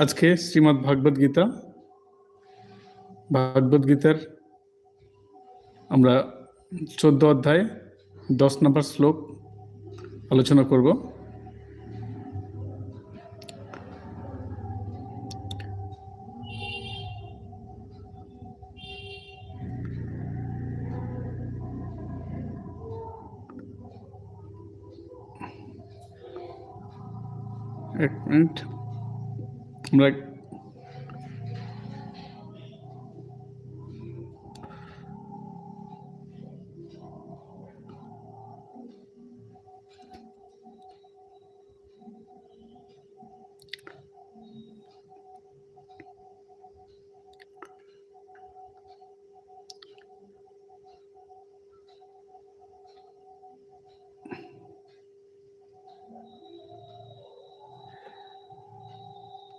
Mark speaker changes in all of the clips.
Speaker 1: আজকে শ্রীমদ্ ভাগবত গীতা। ভাগবত গীতার আমরা চোদ্দ অধ্যায়, দশ নম্বর শ্লোক আলোচনা করব। এক মিনিট। আমরা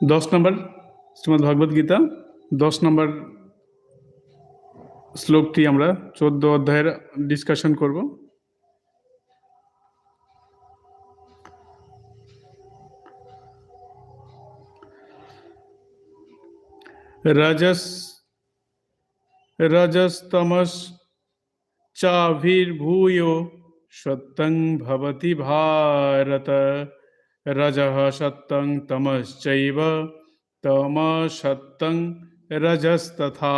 Speaker 1: দশ নম্বর শ্রীমদ্ ভগবত গীতা দশ নম্বর শ্লোকটি আমরা চোদ্দ অধ্যায়ের ডিসকাশন করব রজস রজস্তমস চাভির্ভূয় সত্যং ভবতি ভারত রজঃ সত্যং তমশ্চৈব তম সত্যং রজস্তথা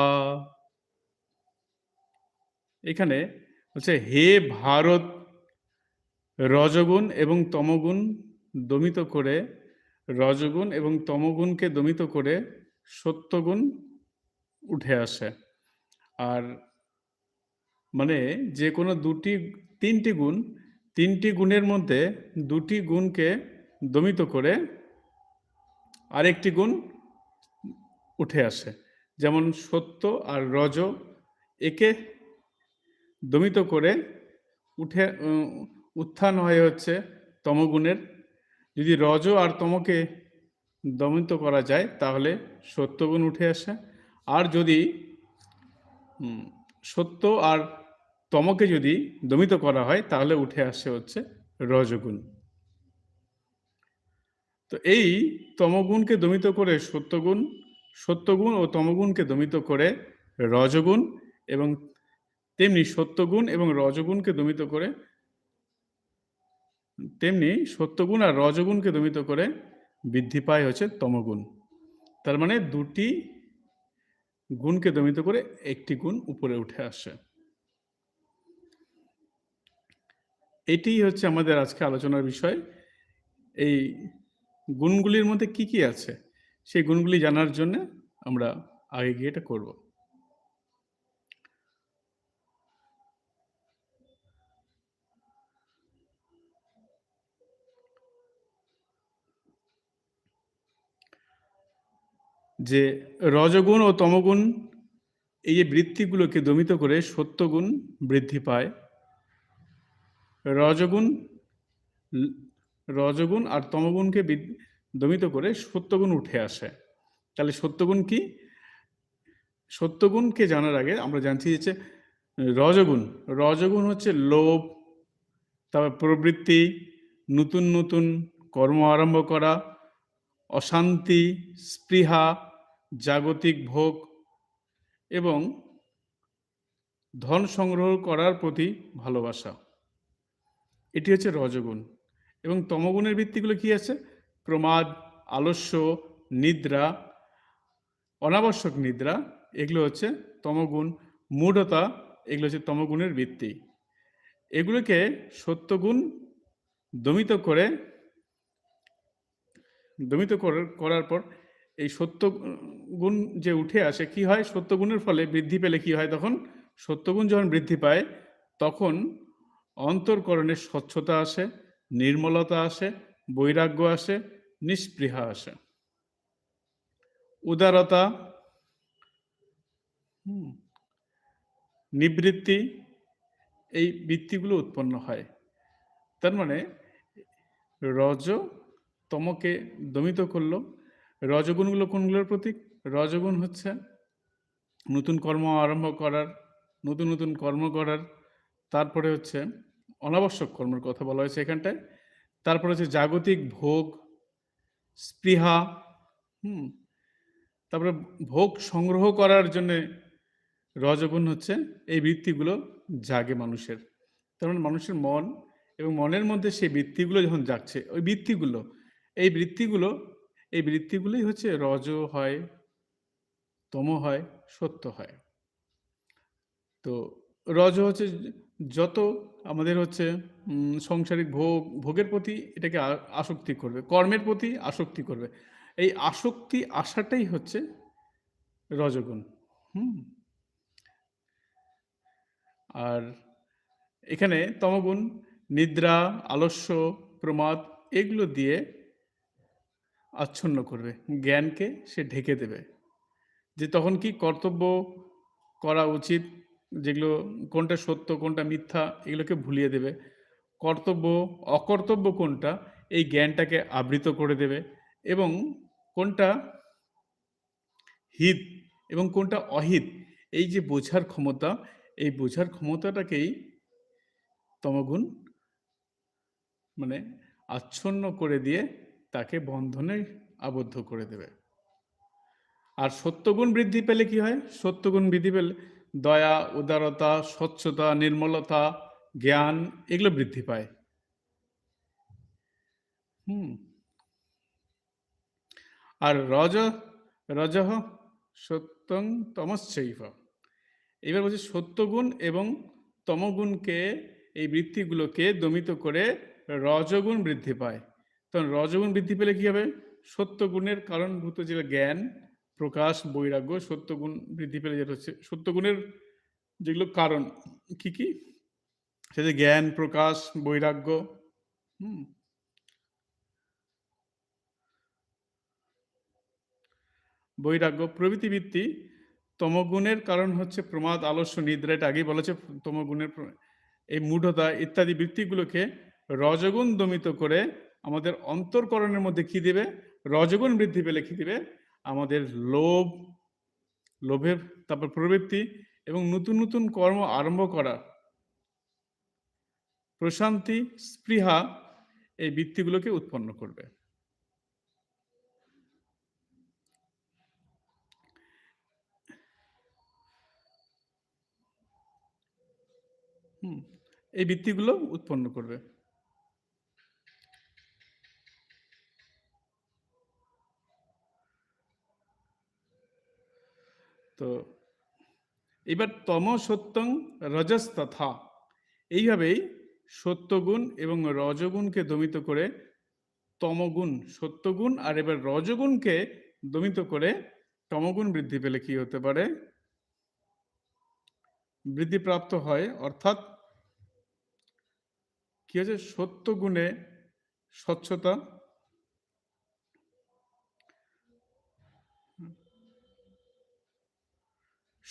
Speaker 1: এখানে হচ্ছে হে ভারত, রজগুণ এবং তমগুণ দমিত করে, রজগুণ এবং তমগুণকে দমিত করে সত্যগুণ উঠে আসে। আর মানে যে কোনো দুটি, তিনটি গুণ, তিনটি গুণের মধ্যে দুটি গুণকে দমিত করে আরেকটি গুণ উঠে আসে, যেমন সত্য আর রজ একে দমিত করে উঠে উত্থান হয়ে হচ্ছে তমগুণের। যদি রজ আর তমকে দমিত করা যায়, তাহলে সত্যগুণ উঠে আসে। আর যদি সত্য আর তমকে যদি দমিত করা হয়, তাহলে উঠে আসে হচ্ছে রজগুণ তো এই তমগুণকে দমিত করে সত্যগুণ সত্যগুণ ও তমগুণকে দমিত করে রজগুণ এবং তেমনি সত্যগুণ এবং রজগুণকে দমিত করে তেমনি সত্যগুণ আর রজগুণকে দমিত করে বৃদ্ধি পায় হচ্ছে তমগুণ। তার মানে দুটি গুণকে দমিত করে একটি গুণ উপরে উঠে আসে। এটি হচ্ছে আমাদের আজকে আলোচনার বিষয়। এই গুণগুলির মধ্যে কি কি আছে, সেই গুণগুলি জানার জন্য আমরা আগে গিয়ে এটা করব। যে রজগুণ ও তমগুণ, এই যে বৃত্তিগুলোকে দমিত করে সত্যগুণ বৃদ্ধি পায়। রজগুণ রজগুণ আর তমগুণকে দমিত করে সত্যগুণ উঠে আসে। তাহলে সত্যগুণ কি? সত্যগুণকে জানার আগে আমরা জানছি যে রজগুণ রজগুণ হচ্ছে লোভ, তারপর প্রবৃত্তি, নতুন নতুন কর্ম আরম্ভ করা, অশান্তি, স্পৃহা, জাগতিক ভোগ এবং ধন সংগ্রহ করার প্রতি ভালোবাসা। এটি হচ্ছে রজগুণ। এবং তমগুণের ভিত্তিগুলো কি আছে? প্রমাদ আলস্য, নিদ্রা, অনাবশ্যক নিদ্রা, এগুলো হচ্ছে তমগুণ, মূঢ়তা, এগুলো হচ্ছে তমগুণের ভিত্তি। এগুলোকে সত্যগুণ দমিত করে, দমিত করার পর এই সত্য গুণ যে উঠে আসে, কি হয়? সত্যগুণের ফলে বৃদ্ধি পেলে কি হয় তখন? সত্যগুণ যখন বৃদ্ধি পায়, তখন অন্তর্করণের স্বচ্ছতা আসে নির্মলতা আসে, বৈরাগ্য আসে নিষ্পৃহা আসে। উদারতা নিবৃত্তি, এই বৃত্তিগুলো উৎপন্ন হয়। তার মানে রজ তমকে দমিত করল। রজগুণগুলো কোনগুলোর প্রতীক? রজগুণ হচ্ছে নতুন কর্ম আরম্ভ করার, নতুন নতুন কর্ম করার, তারপরে হচ্ছে অনাবশ্যক কর্মের কথা বলা হয়েছে এখানটায়। তারপর হচ্ছে জাগতিক ভোগ, স্পৃহা, হুম, তারপরে ভোগ সংগ্রহ করার জন্য রজগুণ হচ্ছে, এই বৃত্তিগুলো জাগে মানুষের। তার মানে মানুষের মন এবং মনের মধ্যে সেই বৃত্তিগুলো যখন জাগছে, ওই বৃত্তিগুলো, এই বৃত্তিগুলো, এই বৃত্তিগুলোই হচ্ছে রজ হয়, তম হয়, সত্য হয়। তো রজ হচ্ছে যত আমাদের হচ্ছে সংসারিক ভোগ, ভোগের প্রতি এটাকে আসক্তি করবে, কর্মের প্রতি আসক্তি করবে। এই আসক্তি আসাটাই হচ্ছে রজগুণ, হুম? আর এখানে তমগুণ, নিদ্রা, আলস্য, প্রমাদ এগুলো দিয়ে আচ্ছন্ন করবে। জ্ঞানকে সে ঢেকে দেবে। যে তখন কি কর্তব্য করা উচিত? যেগুলো কোনটা সত্য, কোনটা মিথ্যা, এগুলোকে ভুলিয়ে দেবে। কর্তব্য, অকর্তব্য কোনটা, এই জ্ঞানটাকে আবৃত করে দেবে এবং কোনটা হিত এবং কোনটা অহিত, এই যে বোঝার ক্ষমতা, এই বোঝার ক্ষমতাটাকেই তমগুণ মানে আচ্ছন্ন করে দিয়ে তাকে বন্ধনে আবদ্ধ করে দেবে। আর সত্যগুণ বৃদ্ধি পেলে কি হয়? সত্যগুণ বৃদ্ধি পেলে দয়া, উদারতা, স্বচ্ছতা, নির্মলতা, জ্ঞান এগুলো বৃদ্ধি পায়। হুম। আর রজ রজহ সত্যং তমশ্চৈব। এবার বলছে সত্যগুণ এবং তমগুণকে, এই বৃত্তিগুলোকে দমিত করে রজগুণ বৃদ্ধি পায়। তখন রজগুণ বৃদ্ধি পেলে কি হবে? সত্যগুণের কারণভূত যে জ্ঞান প্রকাশ, বৈরাগ্য, সত্যগুণ বৃদ্ধি পেলে যেটা হচ্ছে, সত্যগুণের যেগুলো কারণ কি কি? সেটা জ্ঞান, প্রকাশ, বৈরাগ্য, হুম। বৈরাগ্য প্রভৃতি বৃত্তি তমগুণের কারণ হচ্ছে প্রমাদ, আলস্য, নিদ্রা, এটা আগেই বলেছে, তমগুণের এই মূঢ়তা ইত্যাদি বৃত্তিগুলোকে রজগুণ দমিত করে আমাদের অন্তর্করণের মধ্যে কি দেবে? রজগুণ বৃদ্ধি পেলে কি দিবে? আমাদের লোভ, লোভের, তারপর প্রবৃত্তি এবং নতুন নতুন কর্ম আরম্ভ করা। প্রশান্তি, স্পৃহা এই বৃত্তিগুলোকে উৎপন্ন করবে। এই বৃত্তিগুলো উৎপন্ন করবে। তো এবার তম সত্যং রজস তথা এইভাবেই সত্যগুণ এবং রজগুণকে দমিত করে তমগুণ, সত্যগুণ আর এবার রজগুণকে দমিত করে তমগুণ বৃদ্ধি পেলে কি হতে পারে? বৃদ্ধিপ্রাপ্ত হয়, অর্থাৎ কি হচ্ছে? সত্যগুণে স্বচ্ছতা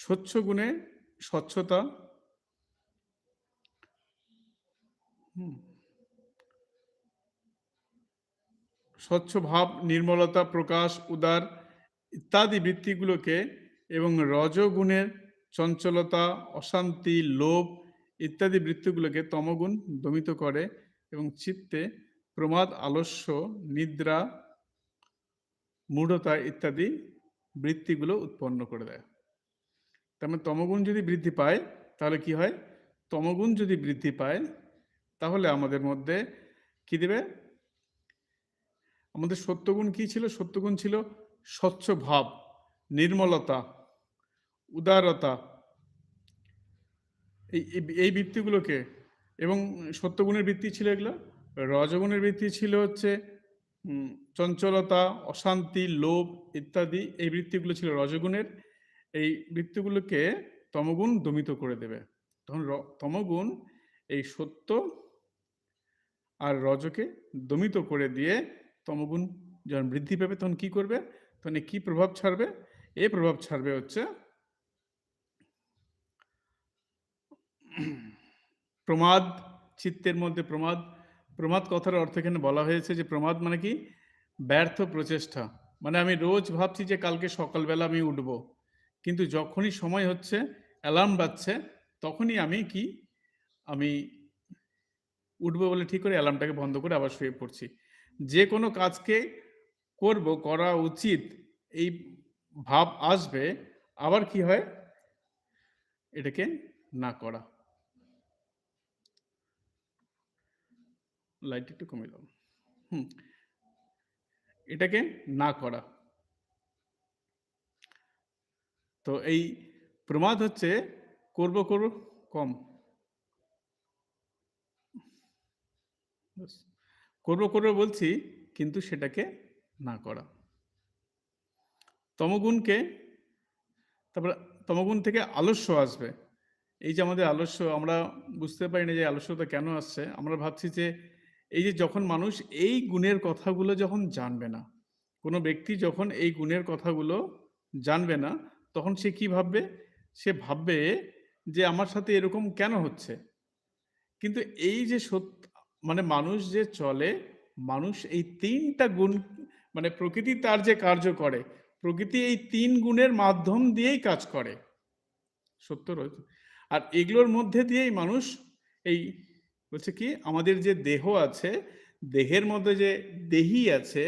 Speaker 1: স্বচ্ছ গুণে স্বচ্ছতা। স্বচ্ছ ভাব, নির্মলতা, প্রকাশ, উদার ইত্যাদি বৃত্তিগুলোকে এবং রজগুণের চঞ্চলতা, অশান্তি, লোভ ইত্যাদি বৃত্তিগুলোকে তমগুণ দমিত করে এবং চিত্তে প্রমাদ, আলস্য, নিদ্রা, মূঢ়তা ইত্যাদি বৃত্তিগুলো উৎপন্ন করে দেয়। তার মানে তমগুণ যদি বৃদ্ধি পায়, তাহলে কি হয়? তমগুণ যদি বৃদ্ধি পায়, তাহলে আমাদের মধ্যে কি দেবে? আমাদের সত্যগুণ কি ছিল? সত্যগুণ ছিল স্বচ্ছ ভাব, নির্মলতা, উদারতা। এই এই বৃত্তিগুলোকে, এবং সত্যগুণের বৃত্তি ছিল এগুলো? রজগুণের বৃত্তি ছিল হচ্ছে চঞ্চলতা, অশান্তি, লোভ ইত্যাদি, এই বৃত্তিগুলো ছিল রজগুণের। এই বৃত্তিগুলোকে তমগুণ দমিত করে দেবে। তখন তমগুণ এই সত্য আর রজকে দমিত করে দিয়ে তমগুণ যখন বৃদ্ধি পাবে তখন কি করবে? তখন কি প্রভাব ছাড়বে? এ প্রভাব ছাড়বে হচ্ছে প্রমাদ, চিত্তের মধ্যে প্রমাদ। প্রমাদ কথার অর্থ এখানে বলা হয়েছে যে প্রমাদ মানে কি? ব্যর্থ প্রচেষ্টা। মানে আমি রোজ ভাবছি যে কালকে সকালবেলা আমি উঠব। কিন্তু যখনই সময় হচ্ছে অ্যালার্ম বাজছে, তখনই আমি কি? আমি উঠবো বলে ঠিক করে অ্যালার্মটাকে বন্ধ করে আবার শুয়ে পড়ছি। যে কোনো কাজকে করব, করা উচিত, এই ভাব আসবে, আবার কি হয়? এটাকে না করা। লাইট একটু কমে দাও। হুম। এটাকে না করা। তো এই প্রমাদ হচ্ছে করব করব, কম। করব করব বলছি, কিন্তু সেটাকে না করা। তমগুণকে, তারপরে তমগুণ থেকে আলস্য আসবে। এই যে আমাদের আলস্য, আমরা বুঝতে পারি না যে আলস্যতা কেন আসছে। আমরা ভাবছি যে এই যে যখন মানুষ এই গুণের কথাগুলো যখন জানবে না, কোনো ব্যক্তি যখন এই গুণের কথাগুলো জানবে না তখন সে কি ভাববে? সে ভাববে যে আমার সাথে এরকম কেন হচ্ছে? কিন্তু এই যে সত্য মানে মানুষ যে চলে, মানুষ এই তিনটা গুণ মানে প্রকৃতি তার যে কার্য করে, প্রকৃতি এই তিন গুণের মাধ্যম দিয়েই কাজ করে। সত্য রয়েছে আর এগুলোর মধ্যে দিয়েই মানুষ এই বলছে কি, আমাদের যে দেহ আছে, দেহের মধ্যে যে দেহি আছে,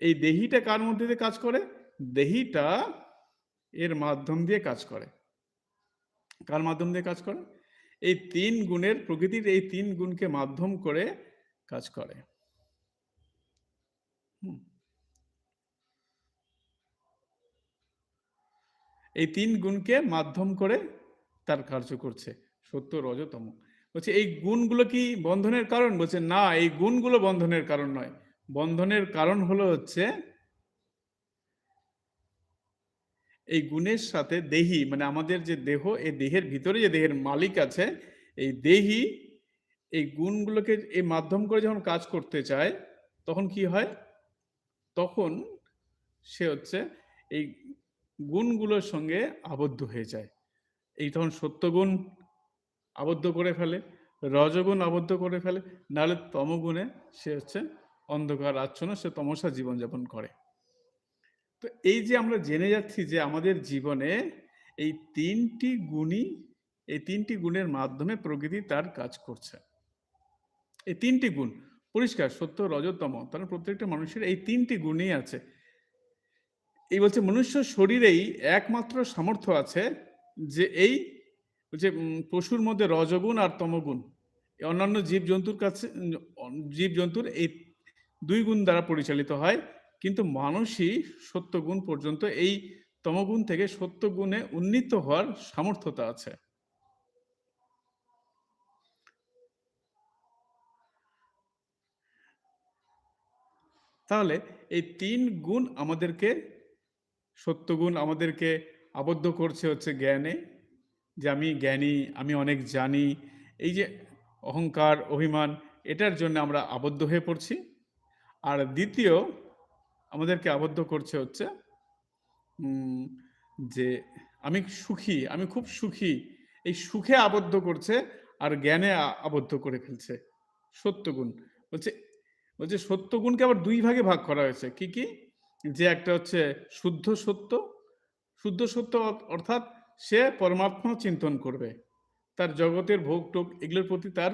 Speaker 1: এই দেহিটা কার মধ্যে দিয়ে কাজ করে? দেহিটা এর মাধ্যম দিয়ে কাজ করে। কার মাধ্যম দিয়ে কাজ করে? এই তিন গুণের প্রকৃতির এই তিন গুণকে মাধ্যম করে কাজ করে। এই তিন গুণকে মাধ্যম করে তার কার্য করছে। সত্য রজতম বলছে, এই গুণগুলো কি বন্ধনের কারণ? বলছে, না, এই গুণগুলো বন্ধনের কারণ নয়। বন্ধনের কারণ হলো হচ্ছে এই গুণের সাথে দেহি মানে আমাদের যে দেহ, এই দেহের ভিতরে যে দেহের মালিক আছে, এই দেহি, এই গুণগুলোকে এই মাধ্যম করে যখন কাজ করতে চায়, তখন কি হয়? তখন সে হচ্ছে এই গুণগুলোর সঙ্গে আবদ্ধ হয়ে যায়। এই তখন সত্যগুণ আবদ্ধ করে ফেলে, রজগুণ আবদ্ধ করে ফেলে, নাহলে তমগুণে সে হচ্ছে অন্ধকার আচ্ছন্ন, সে তমসা জীবনযাপন করে। তো এই যে আমরা জেনে যাচ্ছি যে আমাদের জীবনে এই তিনটি গুণই, এই তিনটি গুণের মাধ্যমে প্রকৃতি তার কাজ করছে। এই তিনটি গুণ, পরিষ্কার, সত্য, রজতম, তার মানে প্রত্যেকটা মানুষের এই তিনটি গুণই আছে। এই বলছে মনুষ্য শরীরেই একমাত্র সামর্থ্য আছে যে এই যে পশুর মধ্যে রজগুণ আর তমগুণ অন্যান্য জীবজন্তুর কাছে জীবজন্তুর এই দুই গুণ দ্বারা পরিচালিত হয়। কিন্তু মানুষই সত্যগুণ পর্যন্ত এই তমগুণ থেকে সত্যগুণে উন্নীত হওয়ার সামর্থ্যতা আছে। তাহলে এই তিন গুণ আমাদেরকে, সত্যগুণ আমাদেরকে আবদ্ধ করছে হচ্ছে জ্ঞানে, যে আমি জ্ঞানী, আমি অনেক জানি, এই যে অহংকার, অভিমান, এটার জন্য আমরা আবদ্ধ হয়ে পড়ছি। আর দ্বিতীয় আমাদেরকে আবদ্ধ করছে হচ্ছে যে আমি সুখী, আমি খুব সুখী। এই সুখে আবদ্ধ করছে আর জ্ঞানে আবদ্ধ করে ফেলছে। সত্যগুণ। বলছে বলছে সত্যগুণকে আবার দুই ভাগে ভাগ করা হয়েছে। কি কি? যে একটা হচ্ছে শুদ্ধ সত্য শুদ্ধ সত্য অর্থাৎ সে পরমাত্মা চিন্তন করবে। তার জগতের ভোগ টোক এগুলোর প্রতি তার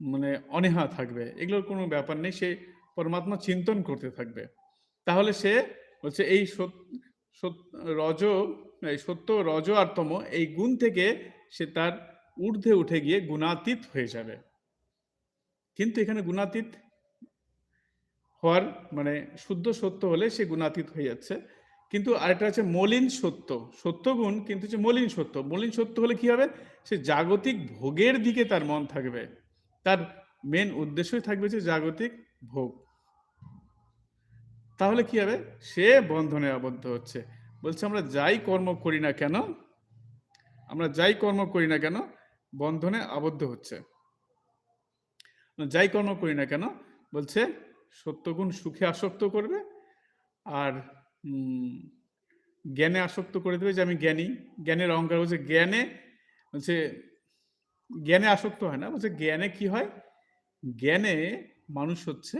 Speaker 1: মানে অনীহা থাকবে। এগুলোর কোনো ব্যাপার নেই, সে পরমাত্মা চিন্তন করতে থাকবে। তাহলে সে হচ্ছে এই রজ সত্য রজ আর তম এই গুণ থেকে সে তার ঊর্ধ্বে উঠে গিয়ে গুণাতীত হয়ে যাবে। কিন্তু এখানে গুণাতীত হওয়ার মানে শুদ্ধ সত্য হলে সে গুণাতীত হয়ে যাচ্ছে। কিন্তু আরেকটা আছে মলিন সত্য। সত্য গুণ কিন্তু হচ্ছে মলিন সত্য। মলিন সত্য হলে কি হবে? সে জাগতিক ভোগের দিকে তার মন থাকবে। তার মেন উদ্দেশ্যই থাকবে যে জাগতিক ভোগ। তাহলে কি হবে? সে বন্ধনে আবদ্ধ হচ্ছে। বলছে, আমরা যাই কর্ম করি না কেন? আমরা যাই কর্ম করি না কেন? বন্ধনে আবদ্ধ হচ্ছে। যাই কর্ম করি না কেন? বলছে, সত্যগুণ সুখে আসক্ত করবে আর জ্ঞানে আসক্ত করে দেবে যে আমি জ্ঞানী। জ্ঞানের অহংকার বলছে, জ্ঞানে বলছে, জ্ঞানে আসক্ত হয় না। বলছে, জ্ঞানে কি হয়? জ্ঞানে মানুষ হচ্ছে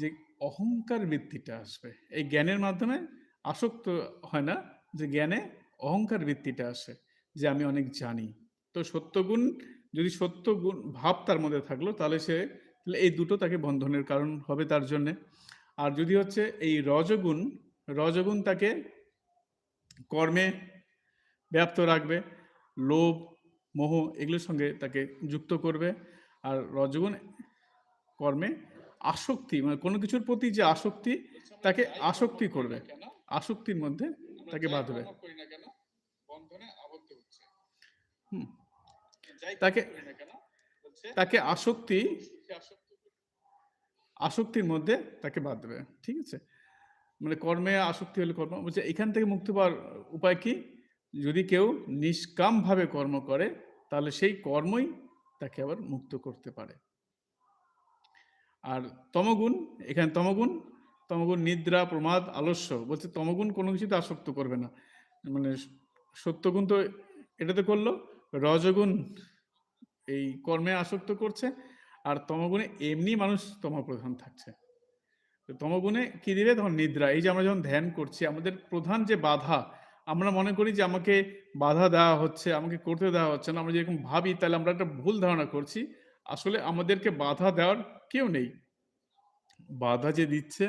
Speaker 1: যে অহংকার বৃত্তিটা আসবে। এই জ্ঞানের মাধ্যমে আসক্ত হয় না যে জ্ঞানে অহংকার বৃত্তিটা আসে যে আমি অনেক জানি। তো সত্যগুণ, যদি সত্য গুণ ভাব তার মধ্যে থাকল তাহলে সে এই দুটো তাকে বন্ধনের কারণ হবে তার জন্যে। আর যদি হচ্ছে এই রজগুণ রজগুণ তাকে কর্মে ব্যাপ্ত রাখবে, লোভ, মোহ এগুলোর সঙ্গে তাকে যুক্ত করবে। আর রজগুণ কর্মে আসক্তি মানে কোনো কিছুর প্রতি যে আসক্তি, তাকে আসক্তি করবে। আসক্তির মধ্যে তাকে বাঁধবে। তাকে তাকে আসক্তি, আসক্তির মধ্যে তাকে বাঁধবে ঠিক আছে? মানে কর্মে আসক্তি হলে কর্ম, বলছে এখান থেকে মুক্তি পাওয়ার উপায় কি? যদি কেউ নিষ্কামভাবে কর্ম করে, তাহলে সেই কর্মই তাকে আবার মুক্ত করতে পারে। আর তমগুণ, এখানে তমগুণ তমগুণ নিদ্রা, প্রমাদ, আলস্য, বলছে তমগুণ কোনো কিছুতে আসক্ত করবে না। মানে সত্যগুণ তো এটাতে করল, রজগুণ এই কর্মে আসক্ত করছে, আর তমগুণে এমনি মানুষ তমপ্রধান থাকছে। তমগুণে কি দিবে? তখন নিদ্রা। এই যে আমরা যখন ধ্যান করছি, আমাদের প্রধান যে বাধা, আমরা মনে করি যে আমাকে বাধা দেওয়া হচ্ছে, আমাকে করতে দেওয়া হচ্ছে না, আমরা যেরকম ভাবি, তাহলে আমরা একটা ভুল ধারণা করছি আসলে আমাদেরকে বাধা দেওয়ার কেউ নেই। বাধা যে দিচ্ছে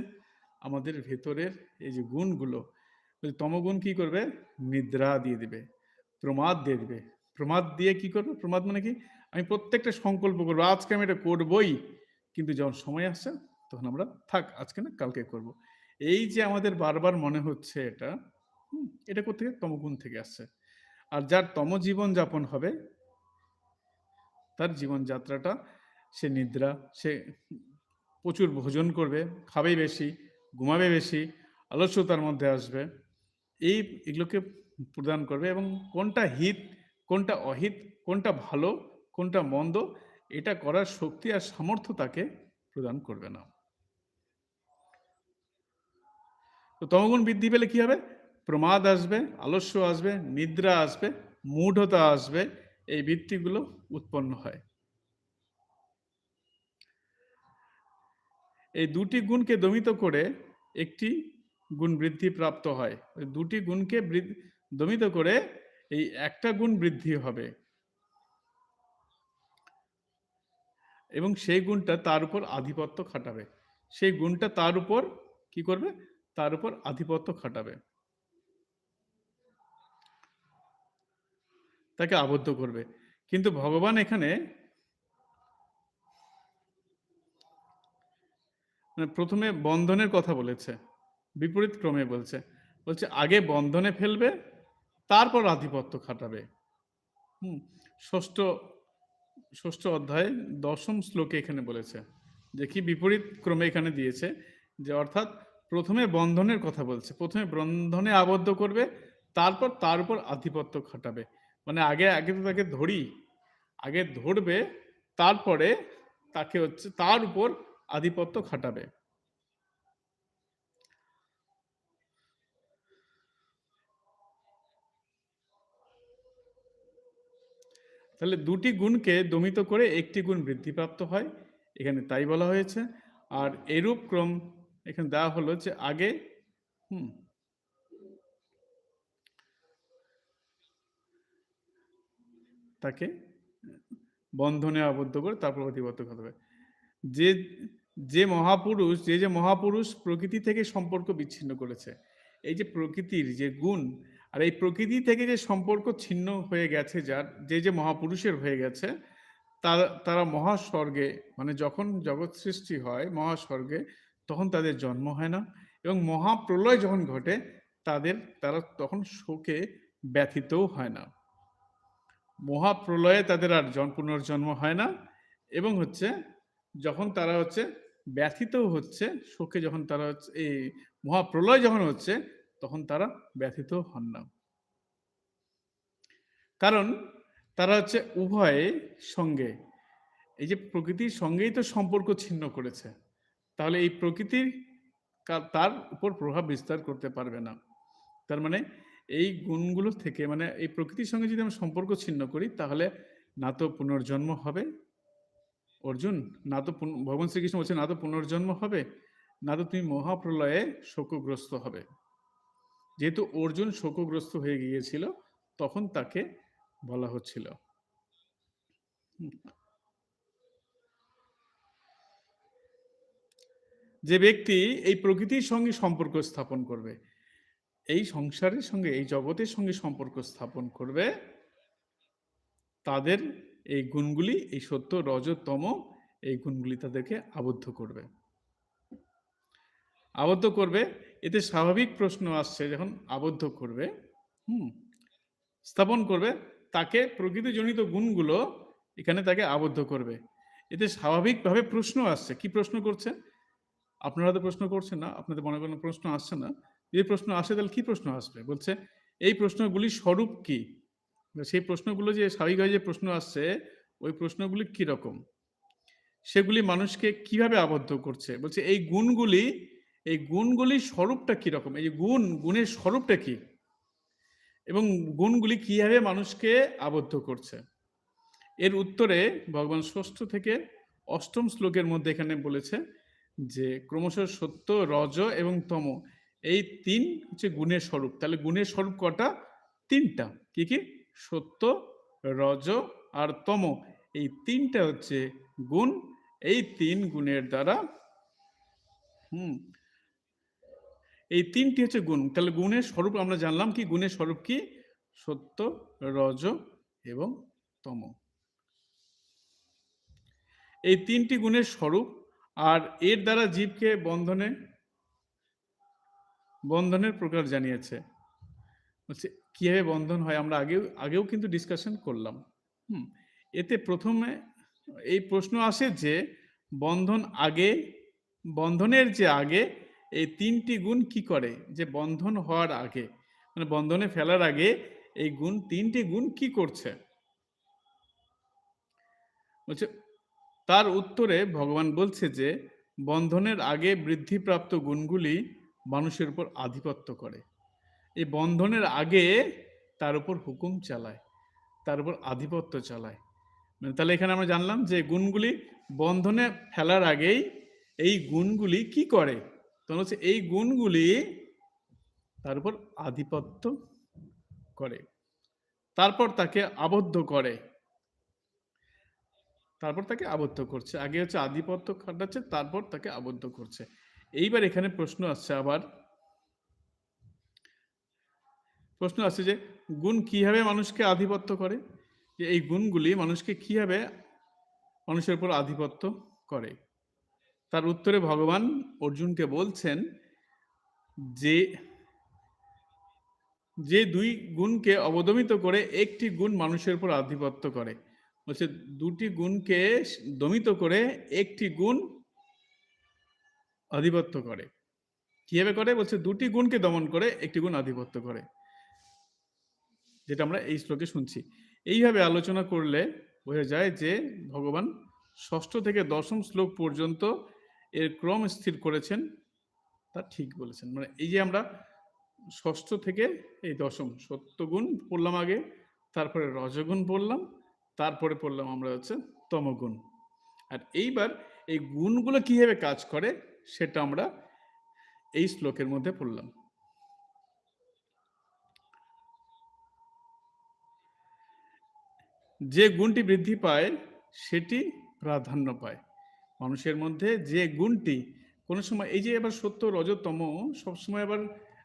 Speaker 1: আমাদের ভেতরের এই যে গুণগুলো তমগুণ কি করবে? নিদ্রা দিয়ে দিবে, প্রমাদ দিয়ে দিবে। প্রমাদ দিয়ে কি করবে? প্রমাদ মানে কি? আমি প্রত্যেকটা সংকল্প করব, আজকে আমি এটা করবই, কিন্তু যখন সময় আসছে তখন আমরা থাক, আজকে না, কালকে করব। এই যে আমাদের বারবার মনে হচ্ছে এটা এটা কোথেকে তমগুণ থেকে আসছে। আর যার তম জীবন যাপন হবে তার জীবনযাত্রাটা, সে নিদ্রা, সে প্রচুর ভোজন করবে, খাবে বেশি, ঘুমাবে বেশি আলস্যতার মধ্যে আসবে। এই এগুলোকে প্রদান করবে এবং কোনটা হিত, কোনটা অহিত, কোনটা ভালো, কোনটা মন্দ, এটা করার শক্তি আর সামর্থ্য তাকে প্রদান করবে না। তো তমগুণ বৃদ্ধি পেলে কি হবে? প্রমাদ আসবে, আলস্য আসবে, নিদ্রা আসবে, মূঢ়তা আসবে এই বৃত্তিগুলো উৎপন্ন হয়। এই দুটি গুণকে দমিত করে একটি গুণ বৃদ্ধি প্রাপ্ত হয়। দুটি গুণকে দমিত করে এই একটা গুণ বৃদ্ধি হবে। এবং সেই গুণটা তার উপর আধিপত্য খাটাবে। সেই গুণটা তার উপর কি করবে? তার উপর আধিপত্য খাটাবে। তাকে আবদ্ধ করবে। কিন্তু ভগবান এখানে মানে প্রথমে বন্ধনের কথা বলেছে, বিপরীত ক্রমে বলছে। বলছে, আগে বন্ধনে ফেলবে, তারপর আধিপত্য খাটাবে। হুম, ষষ্ঠ ষষ্ঠ অধ্যায়ে দশম শ্লোকে এখানে বলেছে, যে কি বিপরীত ক্রমে এখানে দিয়েছে, যে অর্থাৎ প্রথমে বন্ধনের কথা বলছে। প্রথমে বন্ধনে আবদ্ধ করবে, তারপর তার উপর আধিপত্য খাটাবে। মানে আগে আগে তো তাকে ধরি। আগে ধরবে, তারপরে তাকে হচ্ছে, তার উপর আধিপত্য খাটাবে। তাহলে দুটি গুণকে দমিত করে একটি গুণ বৃদ্ধিপ্রাপ্ত হয়, এখানে তাই বলা হয়েছে। আর এরূপ ক্রম এখানে দেওয়া হলো যে আগে, হুম তাকে বন্ধনে আবদ্ধ করে তারপর অধিবদ্ধ করতে হবে। যে যে মহাপুরুষ, যে যে মহাপুরুষ প্রকৃতি থেকে সম্পর্ক বিচ্ছিন্ন করেছে, এই যে প্রকৃতির যে গুণ, আর এই প্রকৃতি থেকে যে সম্পর্ক ছিন্ন হয়ে গেছে যার, যে যে মহাপুরুষের হয়ে গেছে, তারা তারা মহাস্বর্গে মানে যখন জগৎ সৃষ্টি হয় মহাস্বর্গে, তখন তাদের জন্ম হয় না এবং মহাপ্রলয় যখন ঘটে, তাদের, তারা তখন শোকে ব্যথিতও হয় না। মহাপ্রলয়ে তাদের আর জন পুনর্জন্ম হয় না। এবং হচ্ছে যখন তারা হচ্ছে ব্যথিত হচ্ছে, শোকে যখন তারা হচ্ছে, এই মহাপ্রলয় যখন হচ্ছে, তখন তারা ব্যথিত হন না। কারণ তারা হচ্ছে উভয়ে সঙ্গে। এই যে প্রকৃতির সঙ্গেই তো সম্পর্ক ছিন্ন করেছে। তাহলে এই প্রকৃতির তার উপর প্রভাব বিস্তার করতে পারবে না। তার মানে এই গুণগুলো থেকে মানে এই প্রকৃতির সঙ্গে যদি আমরা সম্পর্ক ছিন্ন করি, তাহলে না তো পুনর্জন্ম হবে। অর্জুন, না তো ভগবান শ্রীকৃষ্ণ বলছে না তো পুনর্জন্ম হবে, না তো তুমি মহাপ্রলয়ে শোকগ্রস্ত হবে। যেহেতু অর্জুন শোকগ্রস্ত হয়ে গিয়েছিল, তখন তাকে বলা হচ্ছিল। যে ব্যক্তি এই প্রকৃতির সঙ্গে সম্পর্ক স্থাপন করবে এই সংসারের সঙ্গে, এই জগতের সঙ্গে সম্পর্ক স্থাপন করবে, তাদের এই গুণগুলি, এই সত্য রজতম, এই গুণগুলি তাদেরকে আবদ্ধ করবে। আবদ্ধ করবে, এতে স্বাভাবিক প্রশ্ন আসছে যখন আবদ্ধ করবে, হুম, স্থাপন করবে, তাকে প্রকৃতিজনিত গুণগুলো এখানে তাকে আবদ্ধ করবে। এতে স্বাভাবিকভাবে প্রশ্ন আসছে। কি প্রশ্ন করছে? আপনারা তো প্রশ্ন করছেন না, আপনাদের মনে কোনো প্রশ্ন আসছে না। যদি প্রশ্ন আসে, তাহলে কি প্রশ্ন আসবে? বলছে, এই প্রশ্নগুলির স্বরূপ কি? সেই প্রশ্নগুলো যে স্বাভাবিকভাবে যে প্রশ্ন আসছে, ওই প্রশ্নগুলি কি রকম সেগুলি মানুষকে কীভাবে আবদ্ধ করছে? বলছে, এই গুণগুলি, এই গুণগুলির স্বরূপটা কি রকম এই গুণ, গুণের স্বরূপটা কি? এবং গুণগুলি কীভাবে মানুষকে আবদ্ধ করছে? এর উত্তরে ভগবান ষষ্ঠ থেকে অষ্টম শ্লোকের মধ্যে এখানে বলেছে যে, ক্রমশ সত্য, রজ এবং তম এই তিন হচ্ছে গুণের স্বরূপ। তাহলে গুণের স্বরূপ কটা? তিনটা। কি কি? সত্য, রজ আর তম। এই তিনটা হচ্ছে গুণ। এই তিন গুণের দ্বারা হুম। এই তিনটি হচ্ছে গুণ। তাহলে গুণের স্বরূপ আমরা জানলাম কি? গুণের স্বরূপ কি? সত্য, রজ এবং তম। এই তিনটি গুণের স্বরূপ। আর এর দ্বারা জীবকে বন্ধনে বন্ধনের প্রকার জানিয়েছে। বলছে, কীভাবে বন্ধন হয়? আমরা আগেও আগেও কিন্তু ডিসকাশন করলাম। হুম, এতে প্রথমে এই প্রশ্ন আসে যে, বন্ধন আগে, বন্ধনের যে আগে, এই তিনটি গুণ কি করে? যে বন্ধন হওয়ার আগে মানে বন্ধনে ফেলার আগে, এই গুণ, তিনটি গুণ কি করছে? বলছে, তার উত্তরে ভগবান বলছে যে, বন্ধনের আগে বৃদ্ধিপ্রাপ্ত গুণগুলি মানুষের উপর আধিপত্য করে। এই বন্ধনের আগে তার উপর হুকুম চালায়, তার উপর আধিপত্য চালায়। মানে তাহলে এখানে আমরা জানলাম যে গুণগুলি বন্ধনে ফেলার আগেই এই গুণগুলি কি করে? তখন হচ্ছে এই গুণগুলি তার উপর আধিপত্য করে। তারপর তাকে আবদ্ধ করে। তারপর তাকে আবদ্ধ করছে। আগে হচ্ছে আধিপত্য খাটাচ্ছে, তারপর তাকে আবদ্ধ করছে। এইবার এখানে প্রশ্ন আসছে আবার। প্রশ্ন আসছে যে, গুণ কীভাবে মানুষকে আধিপত্য করে? যে এই গুণগুলি মানুষকে কীভাবে মানুষের উপর আধিপত্য করে? তার উত্তরে ভগবান অর্জুনকে বলছেন যে যে দুই গুণকে অবদমিত করে একটি গুণ মানুষের উপর আধিপত্য করে। বলছে দুটি গুণকে দমিত করে একটি গুণ আধিপত্য করে। কীভাবে করে? বলছে, দুটি গুণকে দমন করে একটি গুণ আধিপত্য করে। যেটা আমরা এই শ্লোকে শুনছি। এইভাবে আলোচনা করলে বোঝা যায় যে ভগবান ষষ্ঠ থেকে দশম শ্লোক পর্যন্ত এর ক্রম স্থির করেছেন। তা ঠিক বলেছেন। মানে এই যে আমরা ষষ্ঠ থেকে এই দশম, সত্যগুণ পড়লাম আগে, তারপরে রজগুণ পড়লাম, তারপরে পড়লাম আমরা হচ্ছে তমগুণ। আর এইবার এই গুণগুলো কীভাবে কাজ করে? সেটা আমরা এই শ্লোকের মধ্যে পড়লাম। যে গুণটি বৃদ্ধি পায়, সেটি প্রাধান্য পায়। মানুষের মধ্যে যে গুণটি, কোনো সময় এই যে এবার সত্য রজতম সবসময় আবার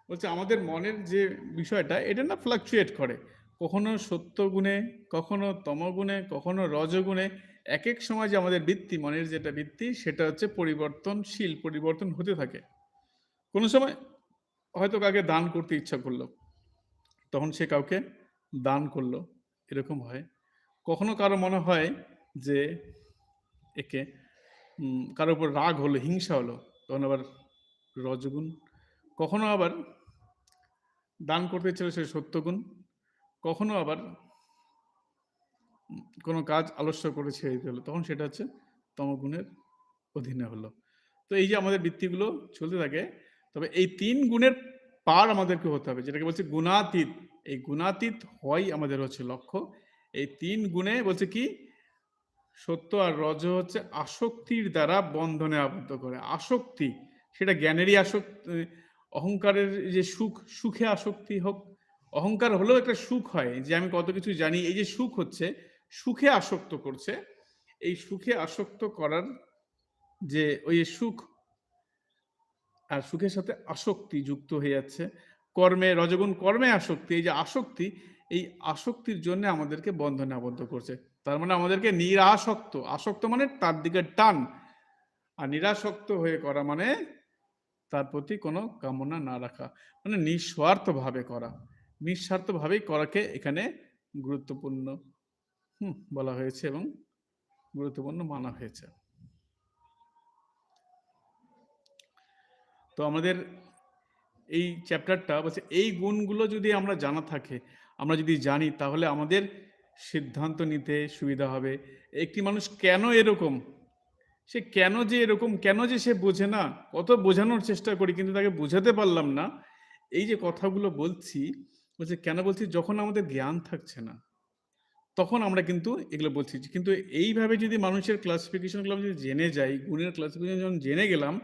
Speaker 1: বলছে আমাদের মনের যে বিষয়টা, এটা না ফ্লাকচুয়েট করে। কখনো সত্য গুণে, কখনো তমগুণে কখনো রজগুণে এক এক সময় যে আমাদের বৃত্তি, মনের যেটা বৃত্তি, সেটা হচ্ছে পরিবর্তনশীল, পরিবর্তন হতে থাকে। কোনো সময় হয়তো কাউকে দান করতে ইচ্ছা করল, তখন সে কাউকে দান করল, এরকম হয়। কখনো কারও মনে হয় যে একে কারও উপর রাগ হলো, হিংসা হলো, তখন আবার রজগুণ। কখনো আবার দান করতে ছিল সে সত্যগুণ। কখনো আবার কোনো কাজ আলস্য করে ছেড়ে দিতে হলো, তখন সেটা হচ্ছে তমগুণের অধীনে হলো। তো এই যে আমাদের বৃত্তিগুলো চলতে থাকে, তবে এই তিন গুণের পার আমাদেরকে হতে হবে, যেটাকে বলছে গুণাতীত। এই গুণাতীত হয় আমাদের হচ্ছে লক্ষ্য। এই তিন গুণে বলছে কি? সত্য আর রজ হচ্ছে আসক্তির দ্বারা বন্ধনে আবদ্ধ করে। আসক্তি, সেটা জ্ঞানেরই আসক্তি, অহংকারের যে সুখ, সুখে আসক্তি হোক। অহংকার হলেও একটা সুখ হয়, যে আমি কত কিছু জানি, এই যে সুখ হচ্ছে সুখে আসক্ত করছে। এই সুখে আসক্ত করার যে ওই সুখ আর সুখের সাথে আসক্তি যুক্ত হয়ে যাচ্ছে। কর্মে, রজগুণ, কর্মে আসক্তি, এই যে আসক্তি, এই আসক্তির জন্য আমাদেরকে বন্ধনে আবদ্ধ করছে। তার মানে আমাদেরকে নিরাসক্ত, আসক্ত মানে তার দিকে টান। আর নিরাসক্ত হয়ে করা মানে তার প্রতি কোনো কামনা না রাখা মানে নিঃস্বার্থভাবে করা। নিঃস্বার্থভাবেই করাকে এখানে গুরুত্বপূর্ণ বলা হয়েছে এবং গুরুত্বপূর্ণ মানা হয়েছে। তো আমাদের এই চ্যাপ্টারটা বলছে, এই গুণগুলো যদি আমরা জানা থাকে, আমরা যদি জানি, তাহলে আমাদের সিদ্ধান্ত নিতে সুবিধা হবে। একটি মানুষ কেন এরকম? সে কেন যে এরকম, কেন যে সে বোঝে না? কত বোঝানোর চেষ্টা করি, কিন্তু তাকে বোঝাতে পারলাম না। এই যে কথাগুলো বলছি, বলছে, কেন বলছি? যখন আমাদের জ্ঞান থাকছে না। তখন আমরা কিন্তু এগুলো বলছি কিন্তু এইভাবে যদি মানুষের ক্লাসিফিকেশনগুলো যদি জেনে যাই, গুণের ক্লাসিফিকেশন যখন জেনে গেলাম,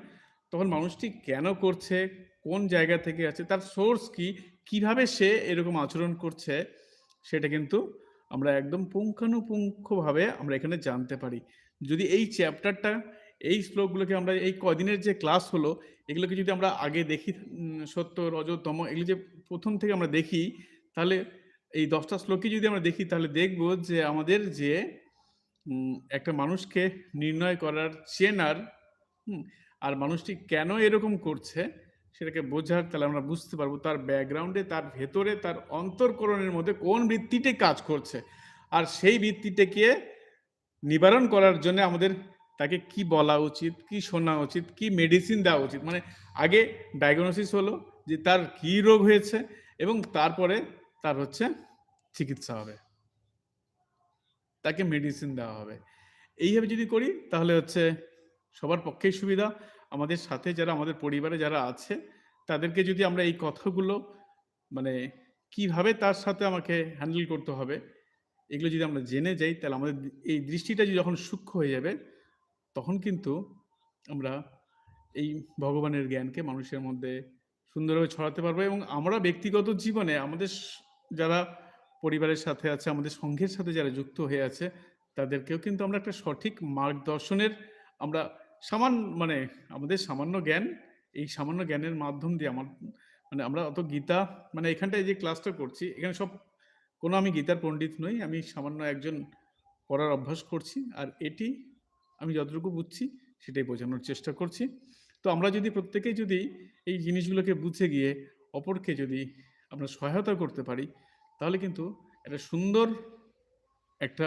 Speaker 1: তখন মানুষটি কেন করছে, কোন জায়গা থেকে আছে, তার সোর্স কি, কীভাবে সে এরকম আচরণ করছে, সেটা কিন্তু আমরা একদম পুঙ্খানুপুঙ্খভাবে আমরা এখানে জানতে পারি। যদি এই চ্যাপ্টারটা এই শ্লোকগুলোকে আমরা, এই কদিনের যে ক্লাস হলো, এগুলোকে যদি আমরা আগে দেখি সত্য, রজতম, এগুলো যে প্রথম থেকে আমরা দেখি, তাহলে এই দশটা শ্লোকে যদি আমরা দেখি, তাহলে দেখব যে আমাদের যে একটা মানুষকে নির্ণয় করার চেনার আর মানুষটি কেন এরকম করছে, সেটাকে বোঝার, তাহলে আমরা বুঝতে পারব তার ব্যাকগ্রাউন্ডে তার ভেতরে, তার অন্তর্করণের মধ্যে কোন বৃত্তিতে কাজ করছে। আর সেই বৃত্তিটাকে নিবারণ করার জন্য আমাদের তাকে কি বলা উচিত, কি শোনা উচিত, কি মেডিসিন দেওয়া উচিত। মানে আগে ডায়াগনোসিস হলো যে তার কি রোগ হয়েছে এবং তারপরে তার হচ্ছে চিকিৎসা হবে। তাকে মেডিসিন দেওয়া হবে। এইভাবে যদি করি, তাহলে হচ্ছে সবার পক্ষেই সুবিধা। আমাদের সাথে যারা, আমাদের পরিবারে যারা আছে, তাদেরকে যদি আমরা এই কথাগুলো মানে কীভাবে তার সাথে আমাকে হ্যান্ডেল করতে হবে, এগুলো যদি আমরা জেনে যাই, তাহলে আমাদের এই দৃষ্টিটা যদি যখন সূক্ষ্ম হয়ে যাবে, তখন কিন্তু আমরা এই ভগবানের জ্ঞানকে মানুষের মধ্যে সুন্দরভাবে ছড়াতে পারব এবং আমরা ব্যক্তিগত জীবনে আমাদের যারা পরিবারের সাথে আছে, আমাদের সংঘের সাথে যারা যুক্ত হয়ে আছে, তাদেরকেও কিন্তু আমরা একটা সঠিক মার্গদর্শনের আমরা সামান্য মানে আমাদের সামান্য জ্ঞান, এই সামান্য জ্ঞানের মাধ্যম দিয়ে আমার মানে আমরা অত গীতা মানে এখানটায় যে ক্লাসটা করছি, এখানে সব, কোনো আমি গীতার পণ্ডিত নই, আমি সামান্য একজন পড়ার অভ্যাস করছি, আর এটি আমি যতটুকু বুঝছি, সেটাই বোঝানোর চেষ্টা করছি। তো আমরা যদি প্রত্যেকেই যদি এই জিনিসগুলোকে বুঝে গিয়ে, অপরকে যদি আমরা সহায়তা করতে পারি, তাহলে কিন্তু একটা সুন্দর একটা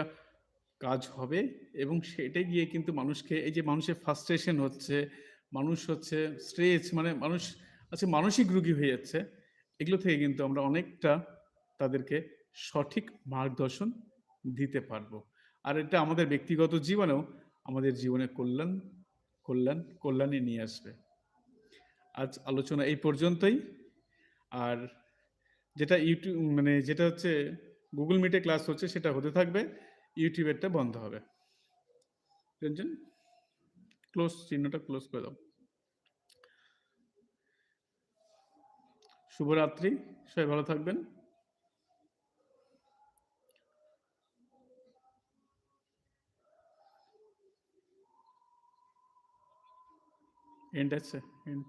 Speaker 1: কাজ হবে এবং সেটাই গিয়ে কিন্তু মানুষকে, এই যে মানুষের ফার্স্ট্রেশন হচ্ছে, মানুষ হচ্ছে স্ট্রেস মানে মানুষ আছে মানসিক রুগী হয়ে যাচ্ছে, এগুলো থেকে কিন্তু আমরা অনেকটা তাদেরকে সঠিক মার্গদর্শন দিতে পারব। আর এটা আমাদের ব্যক্তিগত জীবনেও আমাদের জীবনে কল্যাণ কল্যাণ কল্যাণে নিয়ে আসবে। আজ আলোচনা এই পর্যন্তই। আর যেটা ইউটিউব মানে যেটা হচ্ছে গুগল মিটে ক্লাস হচ্ছে, সেটা হতে থাকবে ইউটিউবেরটা বন্ধ হবে। রঞ্জন ক্লোজ চিহ্নটা ক্লোজ করে দাও। শুভরাত্রি, সবাই ভালো থাকবেন। এন্ড আছে এন্ড